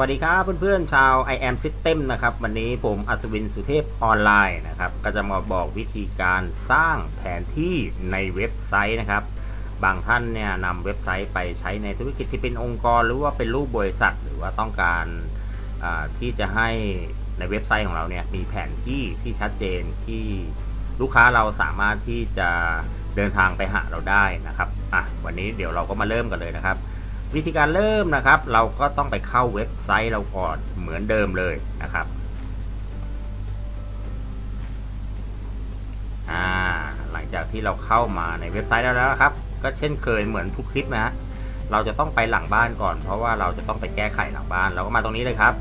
วัสดีครับเพื่อนๆชาว i am System นะครับ วันนี้ผมอัศวินสุเทพออนไลน์นะครับ ก็จะมาบอกวิธีการสร้างแผนที่ในเว็บไซต์นะครับ บางท่านเนี่ยนำเว็บไซต์ไปใช้ในธุรกิจที่เป็นองค์กร หรือว่าเป็นรูปบริษัท หรือว่าต้องการที่จะให้ในเว็บไซต์ของเราเนี่ยมีแผนที่ที่ชัดเจนที่ลูกค้าเราสามารถที่จะเดินทางไปหาเราได้นะครับอะวันนี้เดี๋ยวเราก็มาเริ่มกันเลยนะครับ วิธีการเริ่มนะครับ เราก็ต้องไปเข้าเว็บไซต์เราก่อนเหมือนเดิมเลยนะครับอ่าหลังจากที่เราเข้ามาในเว็บไซต์แล้วนะครับ ก็เช่นเคยเหมือนทุกคลิปนะฮะเราจะต้องไปหลังบ้านก่อน เพราะว่าเราจะต้องไปแก้ไขหลังบ้านเราก็มาตรงนี้เลยครับ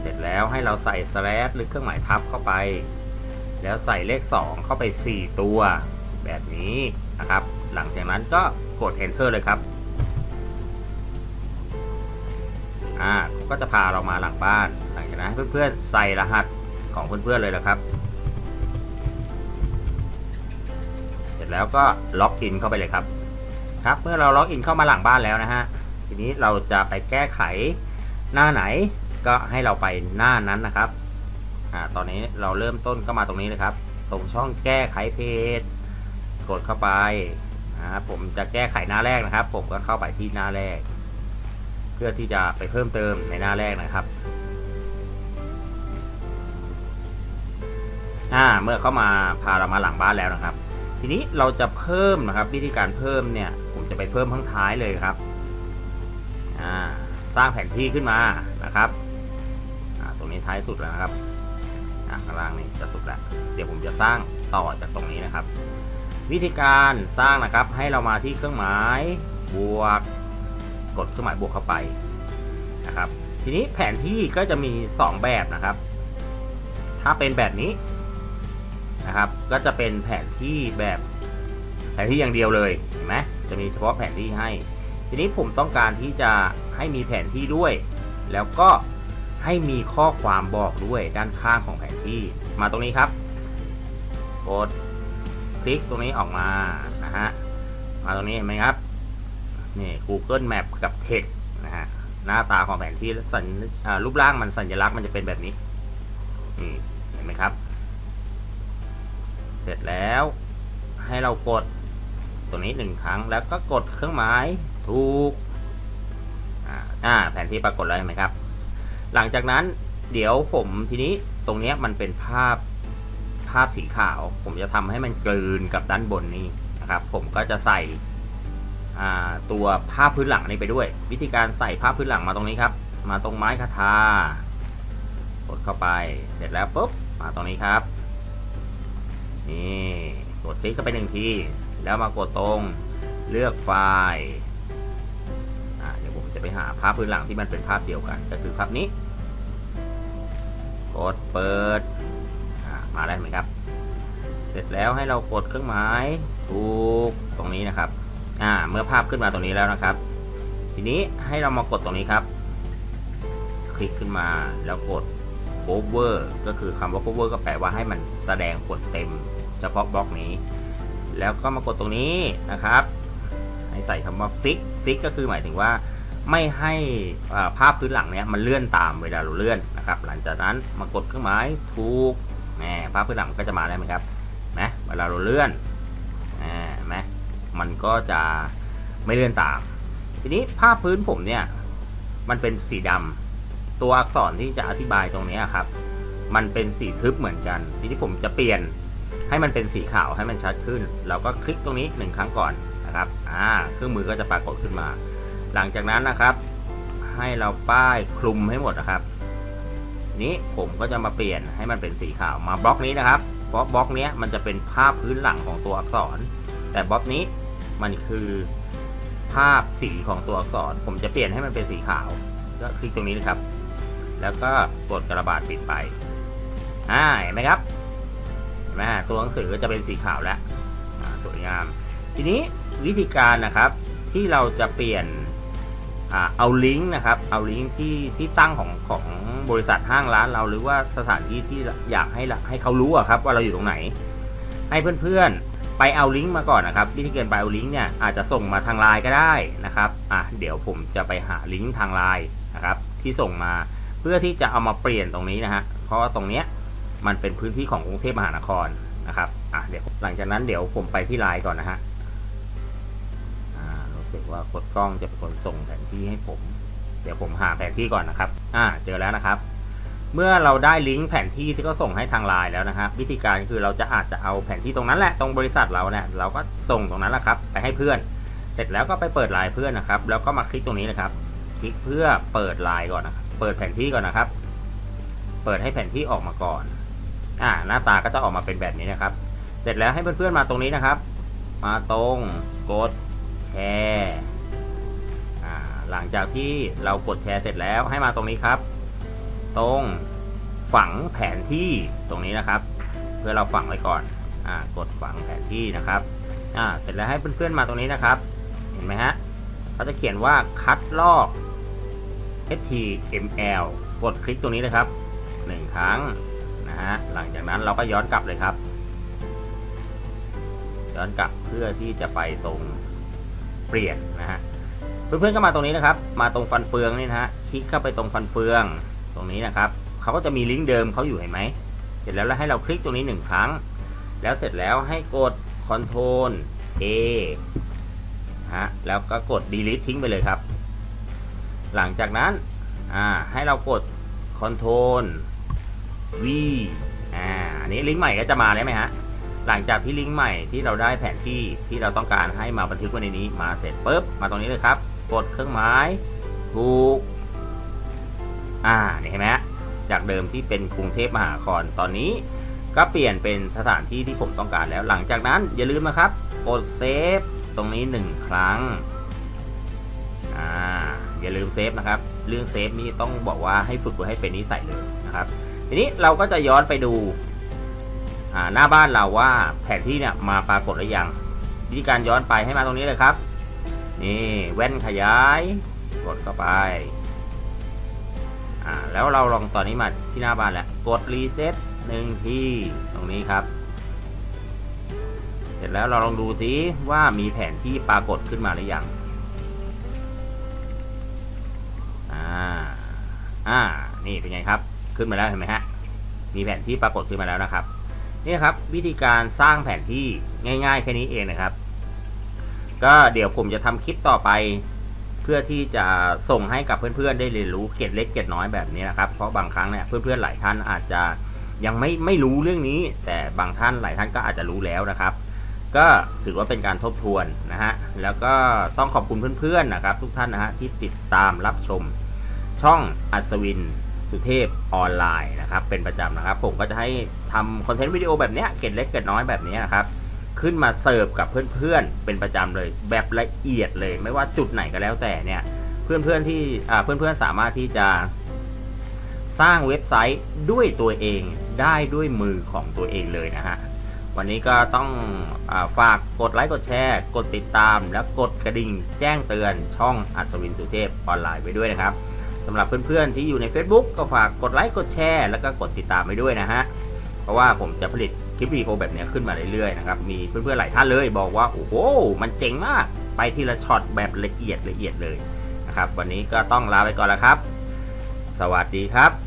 เสร็จแล้วให้เราใส่ slash หรือเครื่องหมายทับเข้าไป แล้วใส่เลข 2 เข้าไป 4 ตัว แบบนี้นะครับ หลังจากนั้นก็กด enter เลยครับ อ่าก็จะพาเรามาหลังบ้านหลังจากนั้นเพื่อนๆใส่รหัสของเพื่อนๆเลยนะครับ เสร็จแล้วก็ล็อกอินเข้าไปเลยครับ ครับเมื่อเราล็อกอินเข้ามาหลังบ้านแล้วนะฮะทีนี้เราจะไปแก้ไขหน้าไหนก็ให้เราไปหน้านั้นนะครับอ่าตอนนี้เราเริ่มต้นก็มาตรงนี้เลยครับ ตรงช่องแก้ไขเพจกดเข้าไปนะครับผมจะแก้ไขหน้าแรกนะครับ ผมก็เข้าไปที่หน้าแรก เพื่อที่จะไปเพิ่มเติมในหน้าแรกนะครับอ่าเมื่อเข้ามาพาเรามาหลังบ้านแล้วนะครับ ทีนี้เราจะเพิ่มนะครับ วิธีการเพิ่มเนี่ย ผมจะไปเพิ่มข้างท้ายเลยครับอ่าสร้างแผนที่ขึ้นมานะครับอ่าตรงนี้ท้ายสุดแล้วนะครับอ่าข้างล่างนี่จะสุดแล้ว เดี๋ยวผมจะสร้างต่อจากตรงนี้นะครับ วิธีการสร้างนะครับให้เรามาที่เครื่องหมายบวก กดเครื่องหมายบวกเข้าไปนะครับทีนี้แผนที่ก็จะมี 2 แบบนะครับ ถ้าเป็นแบบนี้นะครับ ก็จะเป็นแผนที่แบบแผนที่อย่างเดียวเลยเห็นไหมจะมีเฉพาะแผนที่ให้ ทีนี้ผมต้องการที่จะให้มีแผนที่ด้วย แล้วก็ให้มีข้อความบอกด้วยด้านข้างของแผนที่มาตรงนี้ครับกดคลิกตรงนี้ออกมานะฮะมาตรงนี้เห็นไหมครับ นี่ Google Map กับ Text นะฮะหน้าตาของแผนที่สัญรูปร่างมันสัญลักษณ์มันจะเป็นแบบนี้นี่เห็นไหมครับ เสร็จแล้วให้เรากดตรงนี้หนึ่งครั้งแล้วก็กดเครื่องหมายถูกอ่าแผนที่ปรากฏแล้วเห็นไหมครับ หลังจากนั้นเดี๋ยวผมทีนี้ตรงนี้มันเป็นภาพภาพสีขาว ผมจะทำให้มันกลืนกับด้านบนนี้นะครับ ผมก็จะใส่ ตัวภาพื้นหลังนี้ไปด้วย วิธีการใส่ภาพื้นหลังมาตรงนี้ครับ มาตรงไม้คาทากดเข้าไปเสร็จแล้วปุ๊บมาตรงนี้ครับนี่กดคลิกเข้าไปหนึ่งที แล้วมากดตรงเลือกไฟล์เดี๋ยวผมจะไปหาภาพพื้นหลังที่มันเป็นภาพเดียวกัน ก็คือภาพนี้ กดเปิดมาได้ไหมครับ เสร็จแล้วให้เรากดเครื่องหมายถูกตรงนี้นะครับ อ่าเมื่อภาพขึ้นมาตรงนี้แล้วนะครับ ทีนี้ให้เรามากดตรงนี้ครับ คลิกขึ้นมาแล้วกด cover ก็คือคำว่า cover ก็แปลว่าให้มันแสดงผลเต็ม เฉพาะบล็อกนี้ แล้วก็มากดตรงนี้นะครับ ให้ใส่คำว่า fix fix ก็คือหมายถึงว่าไม่ให้ภาพพื้นหลังเนี้ยมันเลื่อนตามเวลาเราเลื่อนนะครับ หลังจากนั้นมากดเครื่องหมายถูกแหมภาพพื้นหลังก็จะมาได้ไหมครับนะเวลาเราเลื่อน มันก็จะไม่เลื่อนตาม ทีนี้ภาพพื้นผมเนี่ย มันเป็นสีดำตัวอักษรที่จะอธิบายตรงนี้ครับ มันเป็นสีทึบเหมือนกัน ทีนี้ผมจะเปลี่ยนให้มันเป็นสีขาวให้มันชัดขึ้น เราก็คลิกตรงนี้หนึ่งครั้งก่อนนะครับอ่าเครื่องมือก็จะปรากฏขึ้นมา หลังจากนั้นนะครับ ให้เราป้ายคลุมให้หมดนะครับ นี้ผมก็จะมาเปลี่ยนให้มันเป็นสีขาวมาบล็อกนี้นะครับเพราะบล็อกนี้มันจะเป็นภาพพื้นหลังของตัวอักษร แต่บล็อกนี้ มันคือภาพสีของตัวอักษร ผมจะเปลี่ยนให้มันเป็นสีขาว ก็คลิกตรงนี้นะครับ แล้วก็กดกระบาดปิดไปอ่าเห็นไหมครับเห็นไหมตัวหนังสือก็จะเป็นสีขาวแล้วสวยงาม ทีนี้วิธีการนะครับที่เราจะเปลี่ยนเอาลิงก์นะครับเอาลิงก์ที่ที่ตั้งของของบริษัทห้างร้านเราหรือว่าสถานที่ที่อยากให้ให้เขารู้ครับว่าเราอยู่ตรงไหน ให้เพื่อนๆ ไปเอาลิงก์มาก่อนนะครับวิธีการไปเอาลิงก์เนี่ยอาจจะส่งมาทางไลน์ก็ได้นะครับอะเดี๋ยวผมจะไปหาลิงก์ทางไลน์นะครับที่ส่งมาเพื่อที่จะเอามาเปลี่ยนตรงนี้นะฮะเพราะว่าตรงเนี้ยมันเป็นพื้นที่ของกรุงเทพมหานครนะครับอะเดี๋ยวหลังจากนั้นเดี๋ยวผมไปที่ไลน์ก่อนนะฮะอ่ารู้สึกว่ากดกล้องจะเป็นคนส่งแผนที่ให้ผม เดี๋ยวผมหาแผนที่ก่อนนะครับอ่าเจอแล้วนะครับ เมื่อเราได้ลิงก์แผนที่ที่เขาส่งให้ทางไลน์แล้วนะครับวิธีการคือเราจะอาจจะเอาแผนที่ตรงนั้นแหละตรงบริษัทเราเนี่ยเราก็ส่งตรงนั้นแหละครับ ไปให้เพื่อน เสร็จแล้วก็ไปเปิดไลน์เพื่อนนะครับ แล้วก็มาคลิกตรงนี้นะครับ คลิกเพื่อเปิดไลน์ก่อนนะครับเปิดแผนที่ก่อนนะครับ เปิดให้แผนที่ออกมาก่อนอ่าหน้าตาก็จะออกมาเป็นแบบนี้นะครับ เสร็จแล้วให้เพื่อนๆมาตรงนี้นะครับ มาตรงกดแชร์หลังจากที่เรากดแชร์เสร็จแล้วให้มาตรงนี้ครับ ตรงฝังแผนที่ตรงนี้นะครับ เพื่อเราฝังไว้ก่อนอ่ากดฝังแผนที่นะครับอ่าเสร็จแล้วให้เพื่อนๆมาตรงนี้นะครับ เห็นไหมฮะเขาจะเขียนว่าคัดลอก html กดคลิกตรงนี้นะครับหนึ่งครั้งนะฮะหลังจากนั้นเราก็ย้อนกลับเลยครับ ย้อนกลับเพื่อที่จะไปตรงเปลี่ยนนะฮะเพื่อนๆก็มาตรงนี้นะครับ มาตรงฟันเฟืองนี่นะฮะคลิกเข้าไปตรงฟันเฟือง ตรงนี้นะครับเขาก็จะมีลิงก์เดิมเขาอยู่เห็นไหมเสร็จแล้วให้เราคลิกตรงนี้หนึ่งครั้ง แล้วเสร็จแล้วให้กด Ctrl A ฮะแล้วก็กด delete ทิ้งไปเลยครับ หลังจากนั้นอ่าให้เรากด Ctrl V อ่าอันนี้ลิงก์ใหม่ก็จะมาได้ไหมฮะหลังจากที่ลิงก์ใหม่ที่เราได้แผนที่ที่เราต้องการให้มาบันทึกไว้ในนี้มาเสร็จปุ๊บมาตรงนี้เลยครับ กดเครื่องหมายถูก อ่าเห็นไหมฮะจากเดิมที่เป็นกรุงเทพมหานครตอนนี้ ก็เปลี่ยนเป็นสถานที่ที่ผมต้องการแล้ว หลังจากนั้นอย่าลืมนะครับกดเซฟตรงนี้หนึ่งครั้งอ่าอย่าลืมเซฟนะครับ เรื่องเซฟนี่ต้องบอกว่าให้ฝึกไว้ให้เป็นนิสัยเลยนะครับ ทีนี้เราก็จะย้อนไปดูอ่าหน้าบ้านเราว่าแผนที่เนี่ยมาปรากฏหรือยังวิธีการย้อนไปให้มาตรงนี้เลยครับ นี่แว่นขยาย กดเข้าไป อ่าแล้วเราลองตอนนี้มาที่หน้าบ้านแล้วกดรีเซ็ตหนึ่งทีตรงนี้ครับ เสร็จแล้วเราลองดูซิว่ามีแผนที่ปรากฏขึ้นมาหรือยังอ่าอ่านี่เป็นไงครับ ขึ้นมาแล้วเห็นไหมฮะมีแผนที่ปรากฏขึ้นมาแล้วนะครับนี่ครับวิธีการสร้างแผนที่ง่ายๆแค่นี้เองนะครับ ก็เดี๋ยวผมจะทำคลิปต่อไป พื่อที่จะส่งให้กับเพื่อนๆได้เรียนรู้เกร็ดเล็กเกร็ดน้อยแบบนี้นะครับ เพราะบางครั้งเนี่ยเพื่อนๆหลายท่านอาจจะยังไม่ไม่รู้เรื่องนี้ แต่บางท่านหลายท่านก็อาจจะรู้แล้วนะครับ ก็ถือว่าเป็นการทบทวนนะฮะแล้วก็ต้องขอบคุณเพื่อนๆนะครับ ทุกท่านนะฮะที่ติดตามรับชม ช่องอัศวินสุเทพออนไลน์นะครับ เป็นประจำนะครับ ผมก็จะให้ทำคอนเทนต์วิดีโอแบบนี้เกร็ดเล็กเกร็ดน้อยแบบนี้นะครับ ขึ้นมาเสิร์ฟกับเพื่อนๆเป็นประจำเลย แบบละเอียดเลย ไม่ว่าจุดไหนก็แล้วแต่เนี่ย เพื่อนๆที่เพื่อนๆสามารถที่จะ สร้างเว็บไซต์ด้วยตัวเองได้ด้วยมือของตัวเองเลยนะฮะวันนี้ก็ต้องอฝากกดไลค์กดแชร์ กดติดตาม และกดกระดิ่งแจ้งเตือนช่องอัศวินสุเทพออนไลน์ไว้ด้วยนะครับสำหรับเพื่อนๆที่อยู่ใน Facebook ก็ฝากกดไลค์กดแชร์ แล้วก็กดติดตามไว้ด้วยนะฮะเพราะว่าผมจะผลิต คลิปวิดีโอแบบนี้ขึ้นมาเรื่อยๆนะครับ มีเพื่อนๆหลายท่านเลยบอกว่าโอ้โห มันเจ๋งมาก ไปทีละช็อตแบบละเอียดละเอียดเลยนะครับ วันนี้ก็ต้องลาไปก่อนแล้วครับ สวัสดีครับ